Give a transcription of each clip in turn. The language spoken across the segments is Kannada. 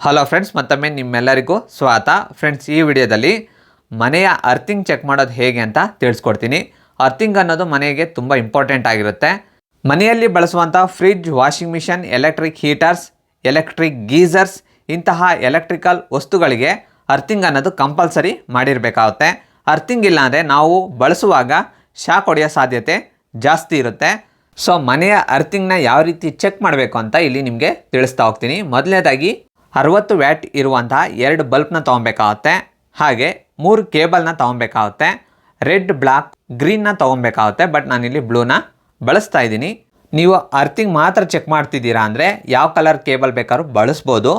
ಹಲೋ ಫ್ರೆಂಡ್ಸ್ ಮತ್ತೊಮ್ಮೆ ನಿಮ್ಮೆಲ್ಲರಿಗೂ ಸ್ವಾಗತ. ಫ್ರೆಂಡ್ಸ್ ಈ ವಿಡಿಯೋದಲ್ಲಿ ಮನೆಯ ಅರ್ಥಿಂಗ್ ಚೆಕ್ ಮಾಡೋದು ಹೇಗೆ ಅಂತ ತಿಳಿಸ್ಕೊಡ್ತೀನಿ. ಅರ್ಥಿಂಗ್ ಅನ್ನೋದು ಮನೆಗೆ ತುಂಬ ಇಂಪಾರ್ಟೆಂಟ್ ಆಗಿರುತ್ತೆ. ಮನೆಯಲ್ಲಿ ಬಳಸುವಂಥ fridge washing machine electric heaters electric geysers ಇಂತಹ ಎಲೆಕ್ಟ್ರಿಕಲ್ ವಸ್ತುಗಳಿಗೆ ಅರ್ಥಿಂಗ್ ಅನ್ನೋದು ಕಂಪಲ್ಸರಿ ಮಾಡಿರಬೇಕಾಗುತ್ತೆ. ಅರ್ಥಿಂಗ್ ಇಲ್ಲಾಂದರೆ ನಾವು ಬಳಸುವಾಗ ಶಾಕ್ ಹೊಡೆಯೋ ಸಾಧ್ಯತೆ ಜಾಸ್ತಿ ಇರುತ್ತೆ. ಸೊ ಮನೆಯ ಅರ್ಥಿಂಗ್ನ ಯಾವ ರೀತಿ ಚೆಕ್ ಮಾಡಬೇಕು ಅಂತ ಇಲ್ಲಿ ನಿಮಗೆ ತಿಳಿಸ್ತಾ ಹೋಗ್ತೀನಿ. ಮೊದಲನೇದಾಗಿ ಅರವತ್ತು ವ್ಯಾಟ್ ಇರುವಂತಹ ಎರಡು ಬಲ್ಬ್ನ ತೊಗೊಬೇಕಾಗುತ್ತೆ. ಹಾಗೆ ಮೂರು ಕೇಬಲ್ನ ತೊಗೊಬೇಕಾಗುತ್ತೆ. ರೆಡ್ ಬ್ಲ್ಯಾಕ್ ಗ್ರೀನ್ನ ತೊಗೊಬೇಕಾಗುತ್ತೆ. ಬಟ್ ನಾನಿಲ್ಲಿ ಬ್ಲೂನ ಬಳಸ್ತಾ ಇದ್ದೀನಿ. ನೀವು ಅರ್ಥಿಂಗ್ ಮಾತ್ರ ಚೆಕ್ ಮಾಡ್ತಿದ್ದೀರಾ ಅಂದರೆ ಯಾವ ಕಲರ್ ಕೇಬಲ್ ಬೇಕಾದ್ರೂ ಬಳಸ್ಬೋದು.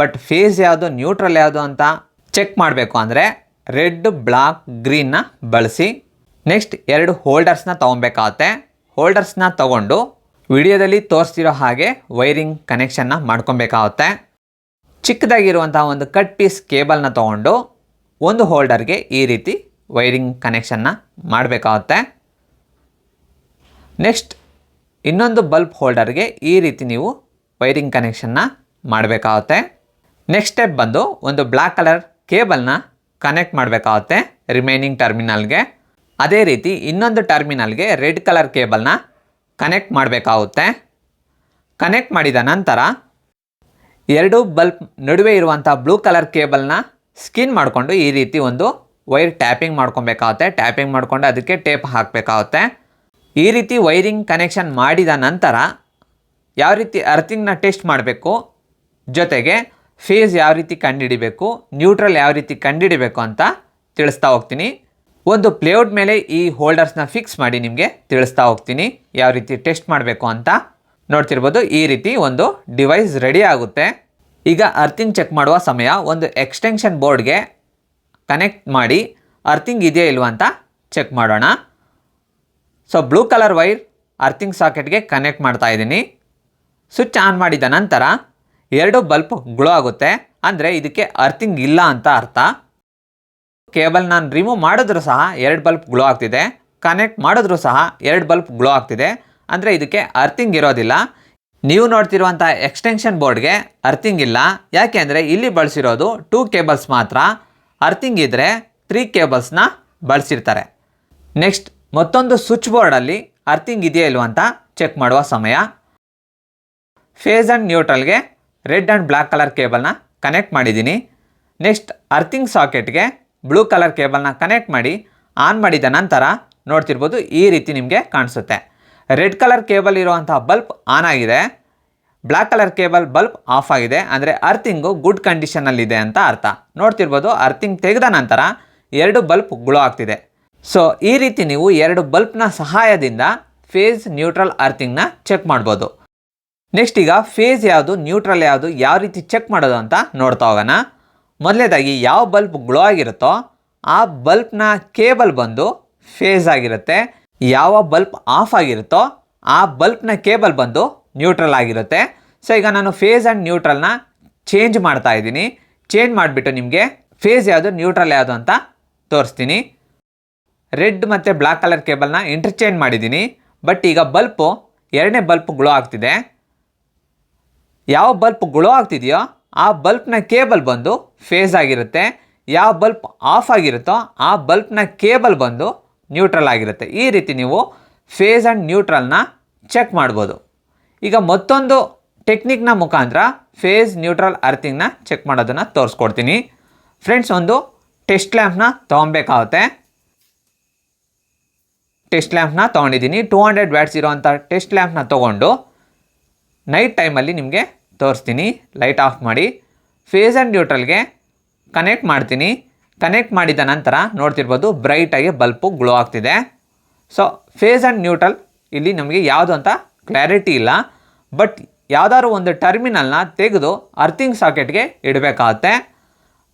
ಬಟ್ ಫೇಸ್ ಯಾವುದು, ನ್ಯೂಟ್ರಲ್ ಯಾವುದು ಅಂತ ಚೆಕ್ ಮಾಡಬೇಕು ಅಂದರೆ ರೆಡ್, ಬ್ಲಾಕ್, ಗ್ರೀನ್ನ ಬಳಸಿ. ನೆಕ್ಸ್ಟ್ ಎರಡು ಹೋಲ್ಡರ್ಸ್ನ ತೊಗೊಬೇಕಾಗುತ್ತೆ. ಹೋಲ್ಡರ್ಸ್ನ ತಗೊಂಡು ವಿಡಿಯೋದಲ್ಲಿ ತೋರಿಸ್ತಿರೋ ಹಾಗೆ ವೈರಿಂಗ್ ಕನೆಕ್ಷನ್ನ ಮಾಡ್ಕೊಬೇಕಾಗುತ್ತೆ. ಚಿಕ್ಕದಾಗಿರುವಂಥ ಒಂದು ಕಟ್ ಪೀಸ್ ಕೇಬಲ್ನ ತಗೊಂಡು ಒಂದು ಹೋಲ್ಡರ್ಗೆ ಈ ರೀತಿ ವೈರಿಂಗ್ ಕನೆಕ್ಷನ್ನ ಮಾಡಬೇಕಾಗುತ್ತೆ. ನೆಕ್ಸ್ಟ್ ಇನ್ನೊಂದು ಬಲ್ಬ್ ಹೋಲ್ಡರ್ಗೆ ಈ ರೀತಿ ನೀವು ವೈರಿಂಗ್ ಕನೆಕ್ಷನ್ನ ಮಾಡಬೇಕಾಗುತ್ತೆ. ನೆಕ್ಸ್ಟ್ ಸ್ಟೆಪ್ ಬಂದು ಒಂದು ಬ್ಲ್ಯಾಕ್ ಕಲರ್ ಕೇಬಲ್ನ ಕನೆಕ್ಟ್ ಮಾಡಬೇಕಾಗುತ್ತೆ ರಿಮೈನಿಂಗ್ ಟರ್ಮಿನಲ್ಗೆ. ಅದೇ ರೀತಿ ಇನ್ನೊಂದು ಟರ್ಮಿನಲ್ಗೆ ರೆಡ್ ಕಲರ್ ಕೇಬಲ್ನ ಕನೆಕ್ಟ್ ಮಾಡಬೇಕಾಗುತ್ತೆ. ಕನೆಕ್ಟ್ ಮಾಡಿದ ನಂತರ ಎರಡು ಬಲ್ಬ್ ನಡುವೆ ಇರುವಂಥ ಬ್ಲೂ ಕಲರ್ ಕೇಬಲ್ನ ಸ್ಕಿನ್ ಮಾಡಿಕೊಂಡು ಈ ರೀತಿ ಒಂದು ವೈರ್ ಟ್ಯಾಪಿಂಗ್ ಮಾಡ್ಕೊಬೇಕಾಗುತ್ತೆ. ಟ್ಯಾಪಿಂಗ್ ಮಾಡಿಕೊಂಡು ಅದಕ್ಕೆ ಟೇಪ್ ಹಾಕಬೇಕಾಗುತ್ತೆ. ಈ ರೀತಿ ವೈರಿಂಗ್ ಕನೆಕ್ಷನ್ ಮಾಡಿದ ನಂತರ ಯಾವ ರೀತಿ ಅರ್ಥಿಂಗ್ನ ಟೆಸ್ಟ್ ಮಾಡಬೇಕು, ಜೊತೆಗೆ ಫೇಸ್ ಯಾವ ರೀತಿ ಕಂಡುಹಿಡಿಬೇಕು ನ್ಯೂಟ್ರಲ್ ಯಾವ ರೀತಿ ಕಂಡುಹಿಡಿಬೇಕು ಅಂತ ತಿಳಿಸ್ತಾ ಹೋಗ್ತೀನಿ. ಒಂದು ಪ್ಲೇಔಟ್ ಮೇಲೆ ಈ ಹೋಲ್ಡರ್ಸ್ನ ಫಿಕ್ಸ್ ಮಾಡಿ ನಿಮಗೆ ತಿಳಿಸ್ತಾ ಹೋಗ್ತೀನಿ. ಯಾವ ರೀತಿ ಟೆಸ್ಟ್ ಮಾಡಬೇಕು ಅಂತ. ನೋಡ್ತಿರ್ಬೋದು ಈ ರೀತಿ ಒಂದು ಡಿವೈಸ್ ರೆಡಿ ಆಗುತ್ತೆ. ಈಗ ಅರ್ಥಿಂಗ್ ಚೆಕ್ ಮಾಡುವ ಸಮಯ ಒಂದು ಎಕ್ಸ್ಟೆನ್ಷನ್ ಬೋರ್ಡ್ಗೆ ಕನೆಕ್ಟ್ ಮಾಡಿ ಅರ್ಥಿಂಗ್ ಇದೆಯಾ ಇಲ್ವಾ ಅಂತ ಚೆಕ್ ಮಾಡೋಣ. So blue colour wire earthing ಸಾಕೆಟ್ಗೆ connect ಮಾಡ್ತಾ ಇದ್ದೀನಿ. ಸ್ವಿಚ್ ಆನ್ ಮಾಡಿದ ನಂತರ ಎರಡು ಬಲ್ಪ್ ಗ್ಲೋ ಆಗುತ್ತೆ. ಅಂದರೆ ಇದಕ್ಕೆ ಅರ್ಥಿಂಗ್ ಇಲ್ಲ ಅಂತ ಅರ್ಥ. ಕೇಬಲ್ ನಾನು ರಿಮೂವ್ ಮಾಡಿದ್ರೂ ಸಹ ಎರಡು ಬಲ್ಪ್ ಗ್ಲೋ ಆಗ್ತಿದೆ. ಕನೆಕ್ಟ್ ಮಾಡಿದ್ರೂ ಸಹ ಎರಡು ಬಲ್ಬ್ ಗ್ಲೋ ಆಗ್ತಿದೆ. ಅಂದರೆ ಇದಕ್ಕೆ ಅರ್ಥಿಂಗ್ ಇರೋದಿಲ್ಲ. ನೀವು ನೋಡ್ತಿರುವಂಥ ಎಕ್ಸ್ಟೆನ್ಷನ್ ಬೋರ್ಡ್ಗೆ ಅರ್ಥಿಂಗ್ ಇಲ್ಲ. ಯಾಕೆ ಅಂದರೆ ಇಲ್ಲಿ ಬಳಸಿರೋದು ಟೂ ಕೇಬಲ್ಸ್ ಮಾತ್ರ. ಅರ್ಥಿಂಗ್ ಇದ್ದರೆ ತ್ರೀ ಕೇಬಲ್ಸ್ನ ಬಳಸಿರ್ತಾರೆ. ನೆಕ್ಸ್ಟ್ ಮತ್ತೊಂದು ಸ್ವಿಚ್ ಬೋರ್ಡಲ್ಲಿ ಅರ್ಥಿಂಗ್ ಇದೆಯಾ ಇಲ್ವಾ ಅಂತ ಚೆಕ್ ಮಾಡುವ ಸಮಯ. ಫೇಸ್ ಆ್ಯಂಡ್ ನ್ಯೂಟ್ರಲ್ಗೆ ರೆಡ್ ಆ್ಯಂಡ್ ಬ್ಲ್ಯಾಕ್ ಕಲರ್ ಕೇಬಲ್ನ ಕನೆಕ್ಟ್ ಮಾಡಿದ್ದೀನಿ. ನೆಕ್ಸ್ಟ್ ಅರ್ಥಿಂಗ್ ಸಾಕೆಟ್ಗೆ ಬ್ಲೂ ಕಲರ್ ಕೇಬಲ್ನ ಕನೆಕ್ಟ್ ಮಾಡಿ ಆನ್ ಮಾಡಿದ ನಂತರ ನೋಡ್ತಿರ್ಬೋದು ಈ ರೀತಿ ನಿಮಗೆ ಕಾಣಿಸುತ್ತೆ. ರೆಡ್ ಕಲರ್ ಕೇಬಲ್ ಇರುವಂತಹ ಬಲ್ಬ್ ಆನ್ ಆಗಿದೆ. Black colour cable bulb off ಆಗಿದೆ. ಅಂದರೆ ಅರ್ಥಿಂಗು ಗುಡ್ ಕಂಡೀಷನಲ್ಲಿದೆ ಅಂತ ಅರ್ಥ. ನೋಡ್ತಿರ್ಬೋದು, ಅರ್ಥಿಂಗ್ ತೆಗೆದ ನಂತರ ಎರಡು ಬಲ್ಬ್ ಗ್ಲೋ ಆಗ್ತಿದೆ. ಸೊ, ಈ ರೀತಿ ನೀವು ಎರಡು ಬಲ್ಬ್ನ ಸಹಾಯದಿಂದ ಫೇಸ್ ನ್ಯೂಟ್ರಲ್ ಅರ್ಥಿಂಗ್ನ ಚೆಕ್ ಮಾಡ್ಬೋದು. ನೆಕ್ಸ್ಟ್ ಈಗ ಫೇಸ್ ಯಾವುದು, ನ್ಯೂಟ್ರಲ್ ಯಾವುದು, ಯಾವ ರೀತಿ ಚೆಕ್ ಮಾಡೋದು ಅಂತ ನೋಡ್ತಾ ಹೋಗೋಣ. ಮೊದಲನೇದಾಗಿ ಯಾವ ಬಲ್ಬ್ ಗ್ಲೋ ಆಗಿರುತ್ತೋ, ಆ ಬಲ್ಬ್ನ ಕೇಬಲ್ ಬಂದು ಫೇಸ್ ಆಗಿರುತ್ತೆ. ಯಾವ ಬಲ್ಬ್ ಆಫ್ ಆಗಿರುತ್ತೋ ಆ ಬಲ್ಬ್ನ ಕೇಬಲ್ ಬಂದು ನ್ಯೂಟ್ರಲ್ ಆಗಿರುತ್ತೆ. ಸೊ ಈಗ ನಾನು ಫೇಸ್ ಆ್ಯಂಡ್ ನ್ಯೂಟ್ರಲ್ನ ಚೇಂಜ್ ಮಾಡ್ತಾ ಇದ್ದೀನಿ. ಚೇಂಜ್ ಮಾಡಿಬಿಟ್ಟು ನಿಮಗೆ ಫೇಸ್ ಯಾವುದು ನ್ಯೂಟ್ರಲ್ ಯಾವುದು ಅಂತ ತೋರಿಸ್ತೀನಿ. ರೆಡ್ ಮತ್ತು ಬ್ಲ್ಯಾಕ್ ಕಲರ್ ಕೇಬಲ್ನ ಇಂಟರ್ಚೇಂಜ್ ಮಾಡಿದ್ದೀನಿ. ಬಟ್ ಈಗ ಬಲ್ಪು ಎರಡನೇ ಬಲ್ಪ್ ಗ್ಲೋ ಆಗ್ತಿದೆ. ಯಾವ ಬಲ್ಪ್ ಗ್ಲೋ ಆಗ್ತಿದೆಯೋ ಆ ಬಲ್ಪ್ನ ಕೇಬಲ್ ಬಂದು ಫೇಸ್ ಆಗಿರುತ್ತೆ. ಯಾವ ಬಲ್ಪ್ ಆಫ್ ಆಗಿರುತ್ತೋ ಆ ಬಲ್ಪ್ನ ಕೇಬಲ್ ಬಂದು ನ್ಯೂಟ್ರಲ್ ಆಗಿರುತ್ತೆ. ಈ ರೀತಿ ನೀವು ಫೇಸ್ ಆ್ಯಂಡ್ ನ್ಯೂಟ್ರಲ್ನ ಚೆಕ್ ಮಾಡ್ಬೋದು. ಈಗ ಮತ್ತೊಂದು ಟೆಕ್ನಿಕ್ನ ಮುಖಾಂತರ ಫೇಸ್ ನ್ಯೂಟ್ರಲ್ ಅರ್ಥಿಂಗ್ನ ಚೆಕ್ ಮಾಡೋದನ್ನು ತೋರಿಸ್ಕೊಡ್ತೀನಿ. ಫ್ರೆಂಡ್ಸ್ ಒಂದು ಟೆಸ್ಟ್ ಲ್ಯಾಂಪ್ನ ತೊಗೊಬೇಕಾಗುತ್ತೆ. ಟೆಸ್ಟ್ ಲ್ಯಾಂಪ್ನ ತೊಗೊಂಡಿದ್ದೀನಿ. ಟೂ ಹಂಡ್ರೆಡ್ ವ್ಯಾಟ್ಸ್ ಇರೋವಂಥ ಟೆಸ್ಟ್ ಲ್ಯಾಂಪ್ನ ತೊಗೊಂಡು ನೈಟ್ ಟೈಮಲ್ಲಿ ನಿಮಗೆ ತೋರಿಸ್ತೀನಿ. ಲೈಟ್ ಆಫ್ ಮಾಡಿ. ಫೇಸ್ ಆ್ಯಂಡ್ ನ್ಯೂಟ್ರಲ್ಗೆ ಕನೆಕ್ಟ್ ಮಾಡ್ತೀನಿ. ಕನೆಕ್ಟ್ ಮಾಡಿದ ನಂತರ ನೋಡ್ತಿರ್ಬೋದು ಬ್ರೈಟಾಗಿ ಬಲ್ಪು ಗ್ಲೋ ಆಗ್ತಿದೆ. ಸೊ ಫೇಸ್ ಆ್ಯಂಡ್ ನ್ಯೂಟ್ರಲ್ ಇಲ್ಲಿ ನಮಗೆ ಯಾವುದು ಅಂತ ಕ್ಲಾರಿಟಿ ಇಲ್ಲ. ಬಟ್ ಯಾವುದಾದ್ರು ಒಂದು ಟರ್ಮಿನಲ್ನ ತೆಗೆದು ಅರ್ಥಿಂಗ್ ಸಾಕೆಟ್ಗೆ ಇಡಬೇಕಾಗತ್ತೆ.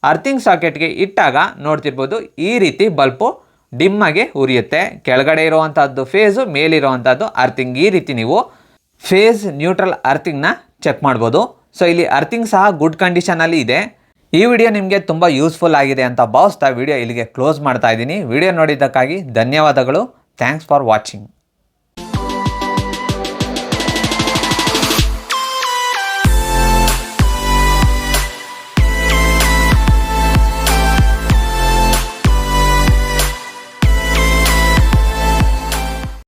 ಅರ್ಥಿಂಗ್ ಸಾಕೆಟ್ಗೆ ಇಟ್ಟಾಗ ನೋಡ್ತಿರ್ಬೋದು ಈ ರೀತಿ ಬಲ್ಪು ಡಿಮ್ಮಾಗಿ ಉರಿಯುತ್ತೆ. ಕೆಳಗಡೆ ಇರುವಂಥದ್ದು ಫೇಸು ಮೇಲಿರುವಂಥದ್ದು ಅರ್ಥಿಂಗ್ ಈ ರೀತಿ ನೀವು ಫೇಸ್ ನ್ಯೂಟ್ರಲ್ ಅರ್ಥಿಂಗ್ನ ಚೆಕ್ ಮಾಡ್ಬೋದು. ಸೊ ಇಲ್ಲಿ ಅರ್ಥಿಂಗ್ ಸಹ ಗುಡ್ ಕಂಡೀಷನಲ್ಲಿ ಇದೆ. ಈ ವಿಡಿಯೋ ನಿಮಗೆ ತುಂಬ ಯೂಸ್ಫುಲ್ ಆಗಿದೆ ಅಂತ ಭಾವಿಸ್ತಾ ವಿಡಿಯೋ ಇಲ್ಲಿಗೆ ಕ್ಲೋಸ್ ಮಾಡ್ತಾ ಇದ್ದೀನಿ. ವಿಡಿಯೋ ನೋಡಿದ್ದಕ್ಕಾಗಿ ಧನ್ಯವಾದಗಳು. Thanks for watching